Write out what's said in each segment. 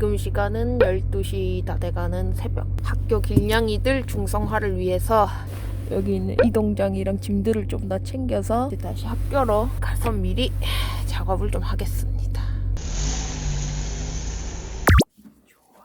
지금 시간은 12시 다 돼가는 새벽. 학교 길냥이들 중성화를 위해서 여기 있는 이동장이랑 짐들을 좀 더 챙겨서 다시 학교로 가서 미리 작업을 좀 하겠습니다. 좋아.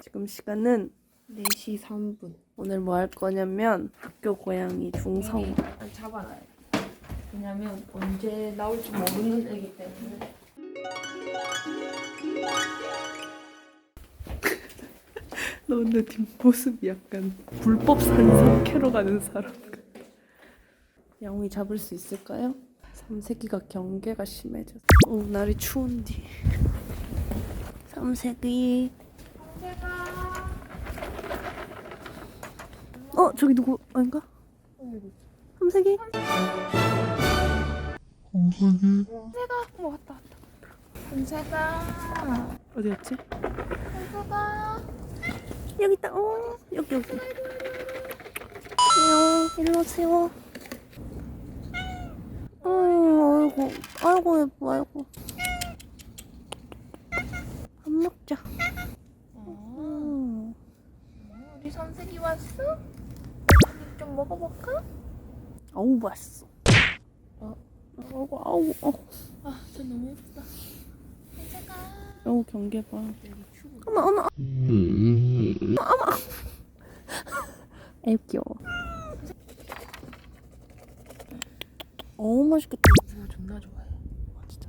지금 시간은 4시 3분. 오늘 뭐 할 거냐면 학교 고양이 중성 잡아놔요. 왜냐면 언제 나올지 모르는 애기 때문에. 너 근데 뒷모습이 약간 불법 산성 캐러 가는 사람 같아. 양이 잡을 수 있을까요? 삼색이가 경계가 심해졌어. 어, 날이 추운디. 삼색이. 어, 저기 누구 아닌가? 삼색이? 새가 어 왔다 왔다 새가 어디였지? 여기 있다. 어, 여기 여기. 안녕. 일로 오세요. 어, 아이고, 아이고 예뻐, 아이고. 밥 먹자. 음. 우리 선생이 왔어? 좀 먹어볼까? 아우 맛있어. 어, 아우 아우 어. 아 저 너무 예쁘다 새가 아우 경계 봐. 어머 어머. 어머. 애 귀여워. 어우 맛있겠다. 이거 존나 좋아해 아, 진짜.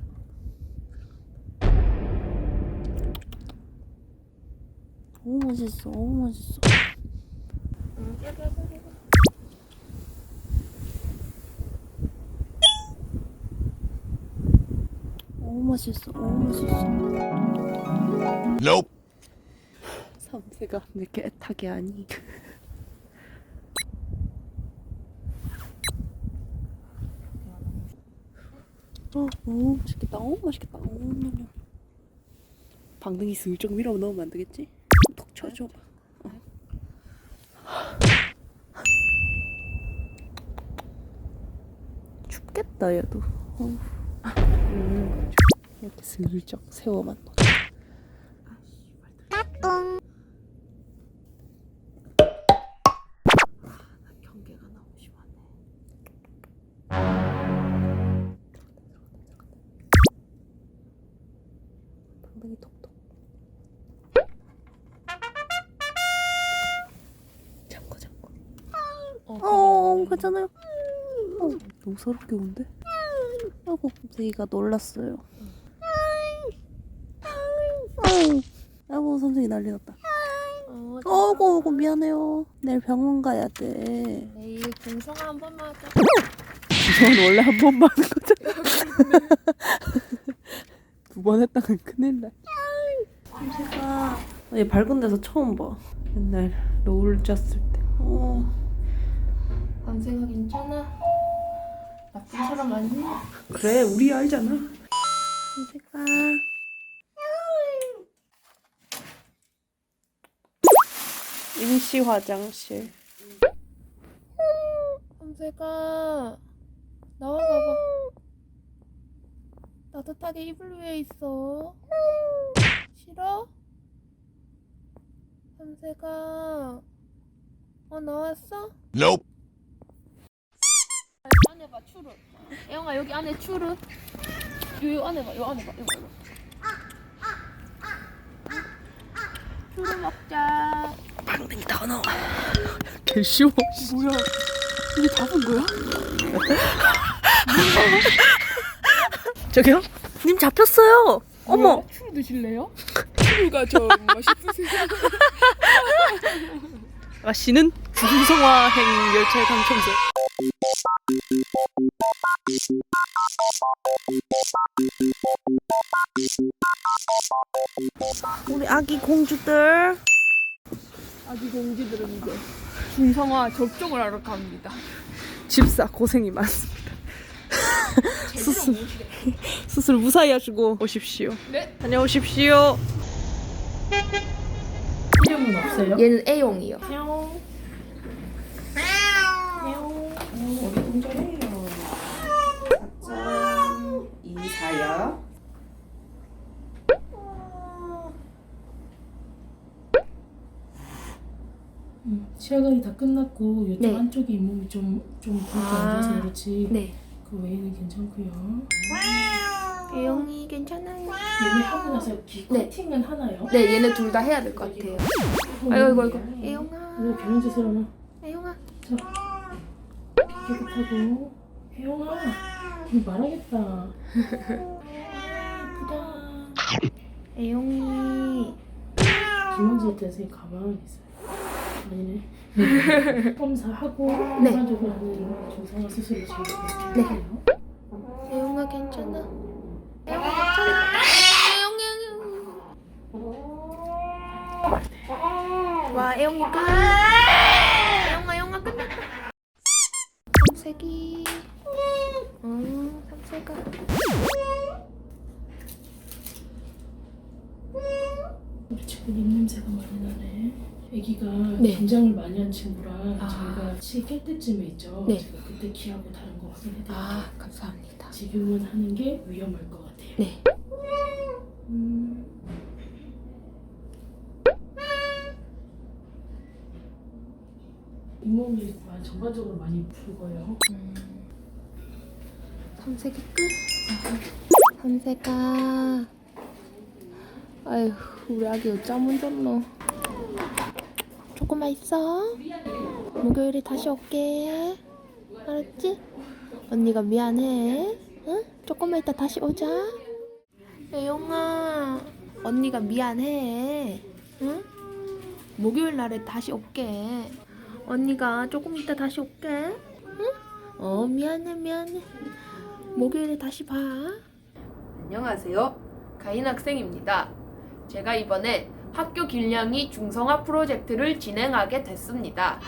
너무 맛있어. 너무 맛있어. 너무 맛있어. 너무 맛있어. Nope. 왜 이렇게 애타게 하니? 어, 오, 맛있겠다. 오, 맛있겠다. 오, 냠냠. 방등이 슬쩍 밀어 넣으면 안 되겠지? 톡 쳐줘봐. 어. 춥겠다, 얘도. 어우. 음, 이렇게 슬쩍 세워만 괜찮아요. 어, 너무 서럽게 운데? 아이고, 선생이가 놀랐어요. 아이고, 아이고, 선생이 난리 났다. 어, 어이구, 어이구, 미안해요. 내일 병원 가야 돼. 내일 중성화 한 번만 하자 이건 원래 한 번만 하는 거잖아. 두 번 했다간 큰일 나. 삼세가 얘 밝은 데서 처음 봐. 옛날 노을 졌을 때. 어, 남생아 괜찮아? 나쁜 사람 아니야? 그래 우리 알잖아. 삼세가. 임시 화장실. 남새가 나와 봐봐 따뜻하게 이불 위에 있어 싫어? 남새가 어 나왔어? Nope. 봐 추르 애영아 여기 안에 추르 요, 요 안에 봐 요 안에 봐 이거 이거 추르 먹자 방댕이 다 나와. 개 쉬워. 뭐야? 이게 잡은 거야? 저기요? 님 잡혔어요. 어머. 추르 드실래요? 추르가 좀 맛있으세요? 마시는 중성화행 열차의 당첨자. 우리 아기 공주들. 아기 공지들은 이제 중성화 접종을 하러 갑니다 집사 고생이 많습니다. 수술 수술 무사히 하시고 오십시오. 네. 다녀오십시오. 이름은 없어요? 얘는 A용이요. 이사요. 음, 치아관이 다 끝났고 이쪽 네. 한쪽이 잇몸이 좀좀 불게 아. 안 돼서 그렇지 네. 그 외에는 괜찮고요. 애용이 괜찮아요. 얘네 하고 나서 귀 네. 커팅은 하나요? 네, 얘네 둘 다 해야 될 것 같아요. 아이고, 아이고, 아이고. 애용아, 이거 병원에서 하나 애용아. 깨끗하고 혜영아 이거 말하겠다. 예쁘다. 애용이. 김원지 대생이 가만히 있어요. 아니네. 검사하고 네. 일반적으로 하는 중상화 수술을 저희가 네. 해요. 애용아 괜찮아. 애용아 괜찮아. 애용이. 와, 애용이 끝. 애용아, 애용아 끝났다. 삼색이. 음, 삼색아. 우리 친구 입냄새가 많이 나네. 아기가 네. 긴장을 많이 한 친구라 아. 저희가 치 깰 때쯤에 있죠. 네. 제가 그때 키하고 다른 거 확인해드릴게요. 아, 감사합니다. 지금은 하는 게 위험할 것 같아요. 네. 음. 잇몸이 전반적으로 많이 붉어요. 음. 삼색이 끝. 삼색아. 아휴, 우리 아기 어쩌면 좋노. 조금만 있어. 목요일에 다시 올게. 알았지? 언니가 미안해. 응? 조금만 있다 다시 오자. 애용아, 언니가 미안해. 응? 목요일 날에 다시 올게. 언니가 조금 이따 다시 올게. 응? 어, 미안해, 미안해. 목요일에 다시 봐. 안녕하세요. 가인 학생입니다. 제가 이번에 학교 길냥이 중성화 프로젝트를 진행하게 됐습니다.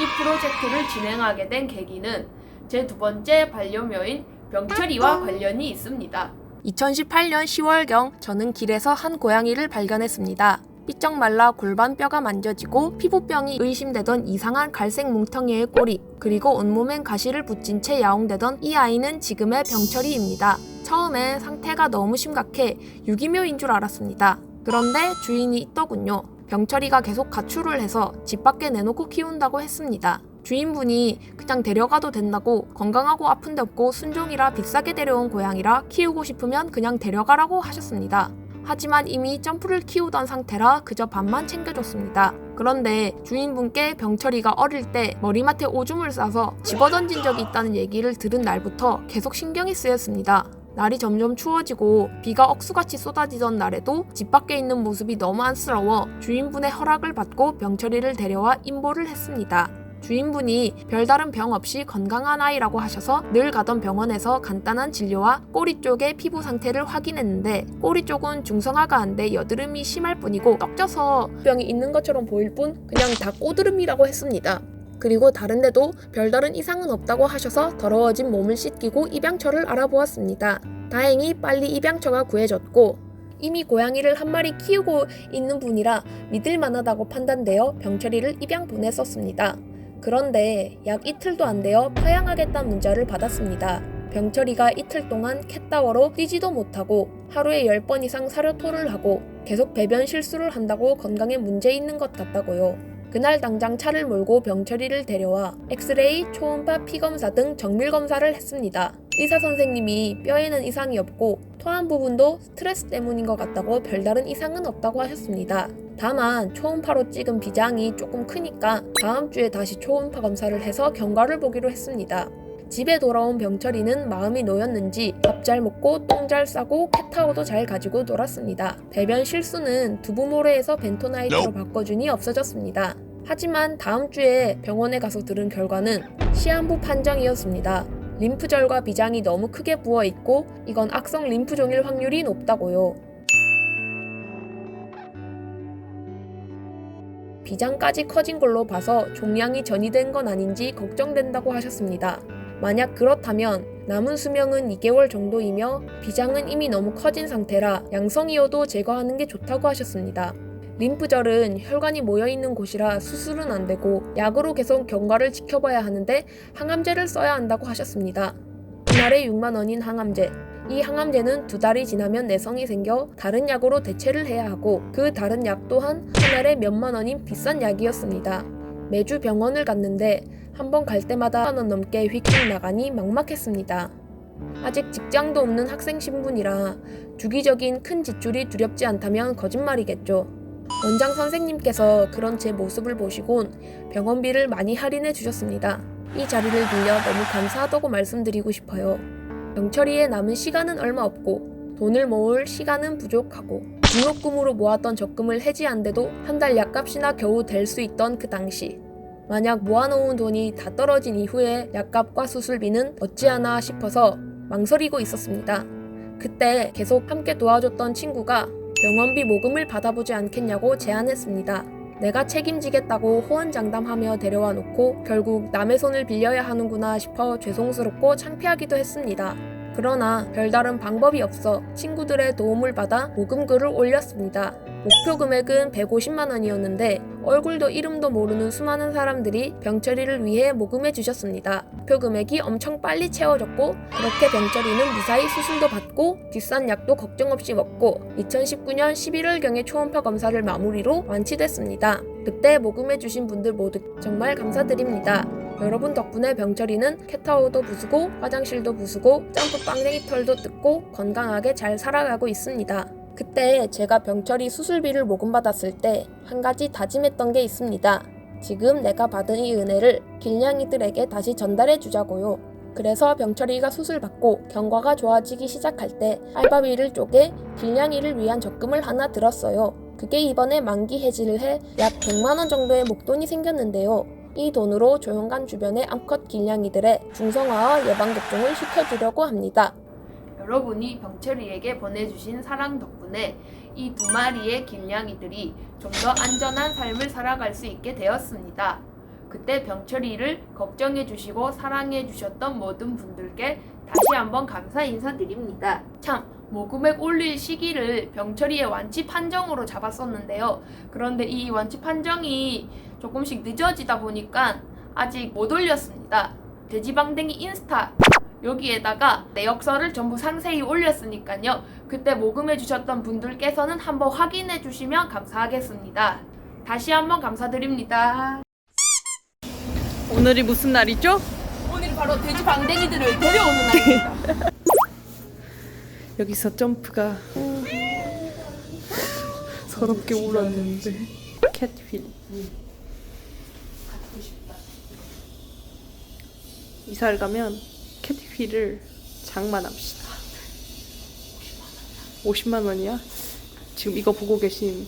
이 프로젝트를 진행하게 된 계기는 제 두 번째 반려묘인 병철이와 관련이 있습니다. 2018년 10월경 저는 길에서 한 고양이를 발견했습니다. 삐쩍 말라 골반뼈가 만져지고 피부병이 의심되던 이상한 갈색 뭉텅이의 꼬리 그리고 온몸엔 가시를 붙인 채 야옹대던 이 아이는 지금의 병철이입니다. 처음에 상태가 너무 심각해 유기묘인 줄 알았습니다. 그런데 주인이 있더군요. 병철이가 계속 가출을 해서 집 밖에 내놓고 키운다고 했습니다. 주인분이 그냥 데려가도 된다고 건강하고 아픈 데 없고 순종이라 비싸게 데려온 고양이라 키우고 싶으면 그냥 데려가라고 하셨습니다. 하지만 이미 점프를 키우던 상태라 그저 밥만 챙겨줬습니다. 그런데 주인분께 병철이가 어릴 때 머리맡에 오줌을 싸서 집어던진 적이 있다는 얘기를 들은 날부터 계속 신경이 쓰였습니다. 날이 점점 추워지고 비가 억수같이 쏟아지던 날에도 집 밖에 있는 모습이 너무 안쓰러워 주인분의 허락을 받고 병철이를 데려와 임보를 했습니다. 주인분이 별다른 병 없이 건강한 아이라고 하셔서 늘 가던 병원에서 간단한 진료와 꼬리 쪽의 피부 상태를 확인했는데 꼬리 쪽은 중성화가 안 돼 여드름이 심할 뿐이고 떡져서 병이 있는 것처럼 보일 뿐 그냥 다 꼬드름이라고 했습니다. 그리고 다른 데도 별다른 이상은 없다고 하셔서 더러워진 몸을 씻기고 입양처를 알아보았습니다. 다행히 빨리 입양처가 구해졌고 이미 고양이를 한 마리 키우고 있는 분이라 믿을 만하다고 판단되어 병철이를 입양 보냈었습니다. 그런데 약 이틀도 안 되어 파양하겠다는 문자를 받았습니다. 병철이가 이틀 동안 캣타워로 뛰지도 못하고 하루에 10번 이상 사료토를 하고 계속 배변 실수를 한다고 건강에 문제 있는 것 같다고요. 그날 당장 차를 몰고 병철이를 데려와 엑스레이, 초음파, 피검사 등 정밀 검사를 했습니다. 의사 선생님이 뼈에는 이상이 없고 토한 부분도 스트레스 때문인 것 같다고 별다른 이상은 없다고 하셨습니다. 다만 초음파로 찍은 비장이 조금 크니까 다음 주에 다시 초음파 검사를 해서 경과를 보기로 했습니다. 집에 돌아온 병철이는 마음이 놓였는지 밥 잘 먹고 똥 잘 싸고 캣타워도 잘 가지고 놀았습니다. 배변 실수는 두부모래에서 벤토나이트로 바꿔주니 없어졌습니다. 하지만 다음 주에 병원에 가서 들은 결과는 시한부 판정이었습니다. 림프절과 비장이 너무 크게 부어 있고 이건 악성 림프종일 확률이 높다고요. 비장까지 커진 걸로 봐서 종양이 전이된 건 아닌지 걱정된다고 하셨습니다. 만약 그렇다면 남은 수명은 2개월 정도이며 비장은 이미 너무 커진 상태라 양성이어도 제거하는 게 좋다고 하셨습니다. 림프절은 혈관이 모여 있는 곳이라 수술은 안 되고 약으로 계속 경과를 지켜봐야 하는데 항암제를 써야 한다고 하셨습니다. 이날에 6만 원인 항암제. 이 항암제는 두 달이 지나면 내성이 생겨 다른 약으로 대체를 해야 하고 그 다른 약 또한 한 알에 몇만 원인 비싼 약이었습니다. 매주 병원을 갔는데 한 번 갈 때마다 만원 넘게 휙휙 나가니 막막했습니다. 아직 직장도 없는 학생 신분이라 주기적인 큰 지출이 두렵지 않다면 거짓말이겠죠. 원장 선생님께서 그런 제 모습을 보시곤 병원비를 많이 할인해 주셨습니다. 이 자리를 빌려 너무 감사하다고 말씀드리고 싶어요. 병철이에 남은 시간은 얼마 없고 돈을 모을 시간은 부족하고 등록금으로 모았던 적금을 해지한데도 한 달 약값이나 겨우 될 수 있던 그 당시 만약 모아놓은 돈이 다 떨어진 이후에 약값과 수술비는 어찌하나 싶어서 망설이고 있었습니다. 그때 계속 함께 도와줬던 친구가 병원비 모금을 받아보지 않겠냐고 제안했습니다. 내가 책임지겠다고 호언장담하며 데려와 놓고 결국 남의 손을 빌려야 하는구나 싶어 죄송스럽고 창피하기도 했습니다. 그러나 별다른 방법이 없어 친구들의 도움을 받아 모금글을 올렸습니다. 목표 금액은 150만 원이었는데 얼굴도 이름도 모르는 수많은 사람들이 병철이를 위해 모금해 주셨습니다. 목표 금액이 엄청 빨리 채워졌고 그렇게 병철이는 무사히 수술도 받고 비싼 약도 걱정 없이 먹고 2019년 11월경에 초음파 검사를 마무리로 완치됐습니다. 그때 모금해 주신 분들 모두 정말 감사드립니다. 여러분 덕분에 병철이는 캣타워도 부수고 화장실도 부수고 점프 빵댕이 털도 뜯고 건강하게 잘 살아가고 있습니다. 그때 제가 병철이 수술비를 모금받았을 때 한 가지 다짐했던 게 있습니다. 지금 내가 받은 이 은혜를 길냥이들에게 다시 전달해 주자고요. 그래서 병철이가 수술받고 경과가 좋아지기 시작할 때 알바비를 쪼개 길냥이를 위한 적금을 하나 들었어요. 그게 이번에 만기 해지를 해 약 100만 원 정도의 목돈이 생겼는데요. 이 돈으로 조용간 주변의 암컷 길냥이들의 중성화와 예방접종을 시켜주려고 합니다. 여러분이 병철이에게 보내주신 사랑 덕분에 이 두 마리의 길냥이들이 좀 더 안전한 삶을 살아갈 수 있게 되었습니다. 그때 병철이를 걱정해 주시고 사랑해 주셨던 모든 분들께 다시 한번 감사 인사드립니다. 참, 모금액 올릴 시기를 병철이의 완치 판정으로 잡았었는데요. 그런데 이 완치 판정이 조금씩 늦어지다 보니까 아직 못 올렸습니다. 돼지방댕이 인스타 여기에다가 내역서를 전부 상세히 올렸으니까요. 그때 모금해 주셨던 분들께서는 한번 확인해 주시면 감사하겠습니다. 다시 한번 감사드립니다. 오늘이 무슨 날이죠? 오늘 바로 돼지방댕이들을 데려오는 날입니다. 여기서 점프가 서럽게 울었는데 캣휠 이사를 가면 캣휠을 장만합시다 50만 원이야? 지금 이거 보고 계신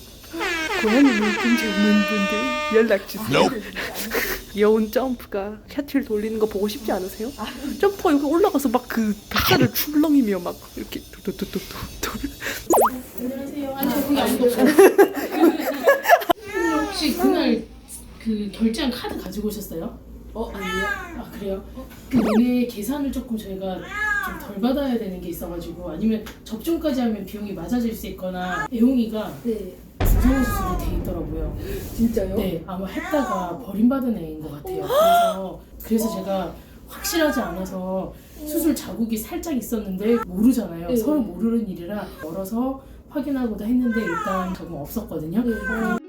고양이 전문분들 연락 주세요 Nope. 귀 여운 점프가 캣휠 돌리는 거 보고 싶지 않으세요? 점프가 여기 올라가서 막 그 바다를 출렁이며 막 이렇게 도도도도도 안녕하세요. 아니 그게 아니고 혹시 그날 그 결제한 카드 가지고 오셨어요? 어 아니요. 아 그래요? 그 얘네 계산을 조금 저희가 좀 덜 받아야 되는 게 있어가지고 아니면 접종까지 하면 비용이 맞아질 수 있거나 애용이가 네. 중성화 수술이 돼 있더라고요. 진짜요? 네, 아마 했다가 버림받은 애인 것 같아요. 그래서 그래서 제가 확실하지 않아서 수술 자국이 살짝 있었는데 모르잖아요. 네. 서로 모르는 일이라 멀어서 확인하고도 했는데 일단 적응 없었거든요. 삼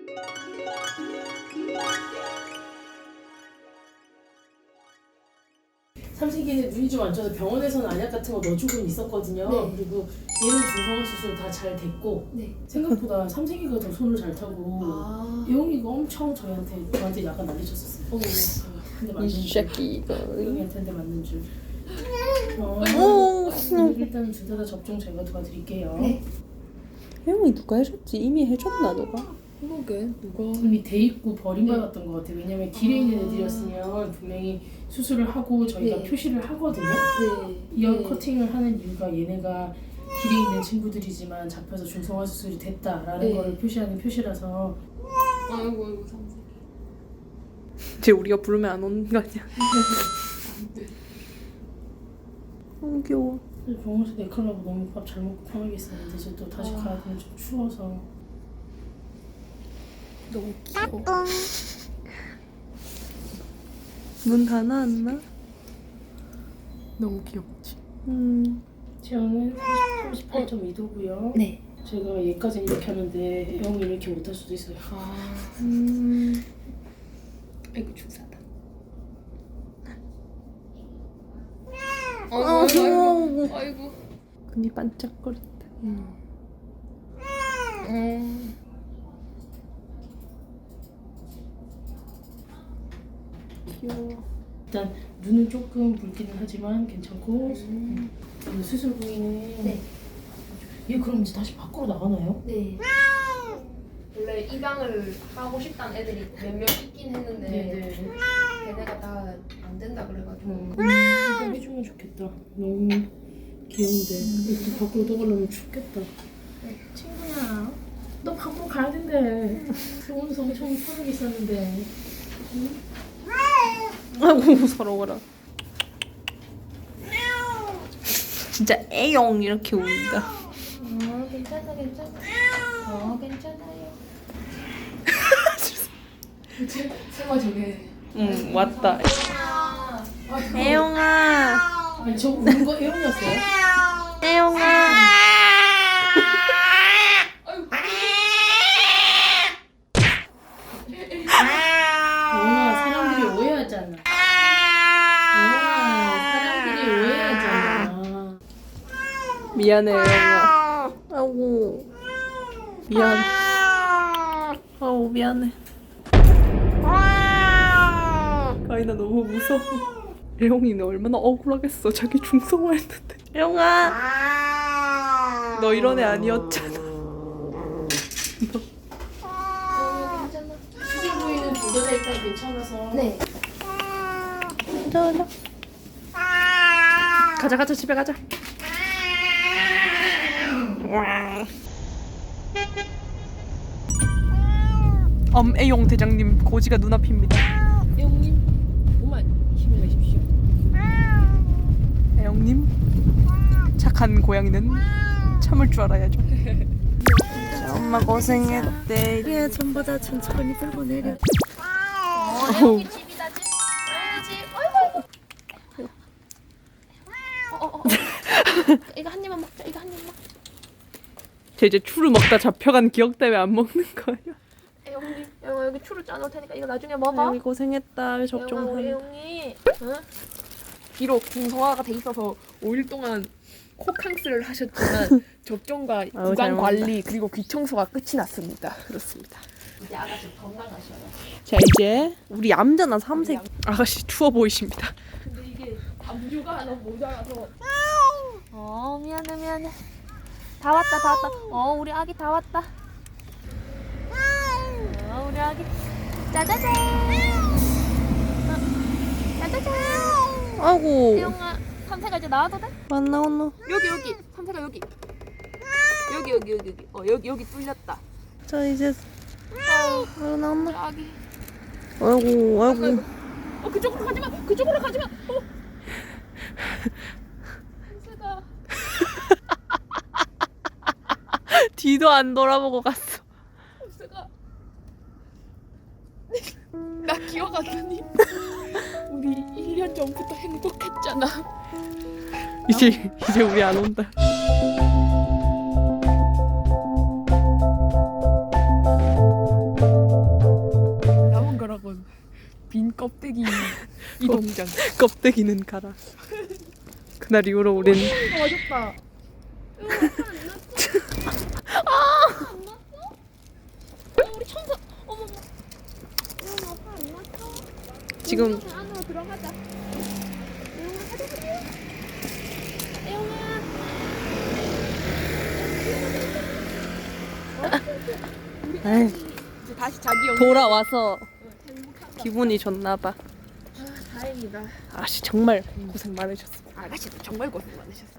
식이는 눈이 좀 안 좋아서 병원에서는 안약 같은 거 넣어주고는 있었거든요. 네. 그리고 얘는 중성화 수술 다 잘 됐고 네. 생각보다 삼식이가 더 손을 잘 타고 아. 예용이가 엄청 저희한테 저한테 약간 난리쳤었어요. 어머. 근데 맞는 이 줄. 새끼 예용이한테 맞는 줄. 어, 오, 오늘 일단 둘 다 접종 제가 도와드릴게요. 네. 혜영이 누가 해줬지? 이미 해줬나 누가? 그러게 누가 이미 돼 있고 버림받았던 것 같아요. 왜냐면 길에 있는 애들이었으면 분명히 수술을 하고 저희가 네. 표시를 하거든요. 네. 이어 네. 커팅을 하는 이유가 얘네가 길에 있는 친구들이지만 잡혀서 중성화 수술이 됐다라는 네. 거를 표시하는 표시라서 아이고 아이고. 쟤 우리가 부르면 안 오는 거 아니야? 어 귀여워 병원에서 내클라고 너무 밥 잘 먹고 편하게 있었는데 이제 또 다시 아. 가야 되면 좀 추워서 너무 귀여워. 눈다 나왔나? 너무 귀엽지. 음 체온은 38.2도고요. 네. 제가 얘까지는 이렇게 하는데 영이 이렇게 못할 수도 있어요. 아. 음. 아이고 중사다. 아이고. 아이고. 눈이 반짝거린다. 음. 귀여워. 일단 눈은 조금 붉기는 하지만 괜찮고 그리고 수술 부위는 네. 얘 그럼 이제 다시 밖으로 나가나요? 네. 원래 입양을 하고 싶다는 애들이 몇명 있긴 했는데 네네. 걔네가 다 안 된다 그래가지고. 음, 이거 해주면 좋겠다. 너무 귀여운데 이렇게 밖으로 나가려면 춥겠다. 친구야, 너 밖으로 가야 된대. 오늘 엄청 편하게 있었는데. 아이고 서러워라. 진짜 애용 이렇게 운다. 어 괜찮아 괜찮아. 어 괜찮아요. 세마 저게. 응 왔다. 아, 애용아, 아니 저 우는 거 애용이었어요? 애용아. 영아 사람들이 오해하잖아. 영아 사람들이 오해하잖아. 미안해. 아이고 미안. 아우 미안해. 아이 나 너무 무서워. 애용이는 얼마나 억울하겠어. 자기 중성화했는데. 애용아. 너 이런 애 아니었잖아. 일단 괜찮아서. 네. 가자 가자 집에 가자. 엄 애용 대장님 고지가 눈앞입니다. 애용님 몸만 힘을 내십시오. 애용님 착한 고양이는 참을 줄 알아야죠. 자, 엄마 고생했대. 예, 전부 다 천천히 들고 내려. 어 애용이 집이다 집. 애용이 집. 아이고 아이고. 어어 어. 이거 한 입만 먹자. 이거 한 입만. 쟤 이제 추루 먹다 잡혀간 기억 때문에 안 먹는 거예요. 애용님, 애용아 여기 추루 짜놓을 테니까 이거 나중에 먹어. 애용이 고생했다. 애용아 우리. 애용이. 응? 비록 중성화가 돼 있어서 5일 동안 코캉스를 하셨지만 접종과 아우, 구강. 관리 그리고 귀 청소가 끝이 났습니다. 그렇습니다. 이제 아가씨 건강하셔요. 자 이제 우리 얌전한 삼색 아가씨 추워 보이십니다. 근데 이게 담요가 하나 모자라서. 어 미안해 미안해. 다 왔다 다 왔다. 어 우리 아기 다 왔다. 어 우리 아기. 짜자잔. 어, 짜자잔. 아이고 태영아 삼세가 이제 나와도 돼? 안 나오노. 여기 여기 삼세가 여기. 여기 여기 여기 여기. 어 여기 여기 뚫렸다. 자 이제 나온나. 우리 아기. 아이고 아이고. 어 그쪽으로 가지 마. 그쪽으로 가지 마. 어. 삼세가. 뒤도 안 돌아보고 갔어. 삼세가. 나 기억 안 나니? 우리 1년 전부터 행복했잖아. 이제 이제 우리 안 온다. 남은 거라곤 빈 껍데기 이 동장. 껍데기는 가라. 그날 이후로 우린 맞았다. 우리 청소. 어머. 어머 아빠 안 맞죠? 지금 안으로 들어가자. 애용아 가자 가자. 애용아. 에이, 이제 다시 자기 영. 돌아와서 기분이 좋나 봐. 다행이다. 아씨 정말 고생 많으셨어. 아가씨도 정말 고생 많으셨죠.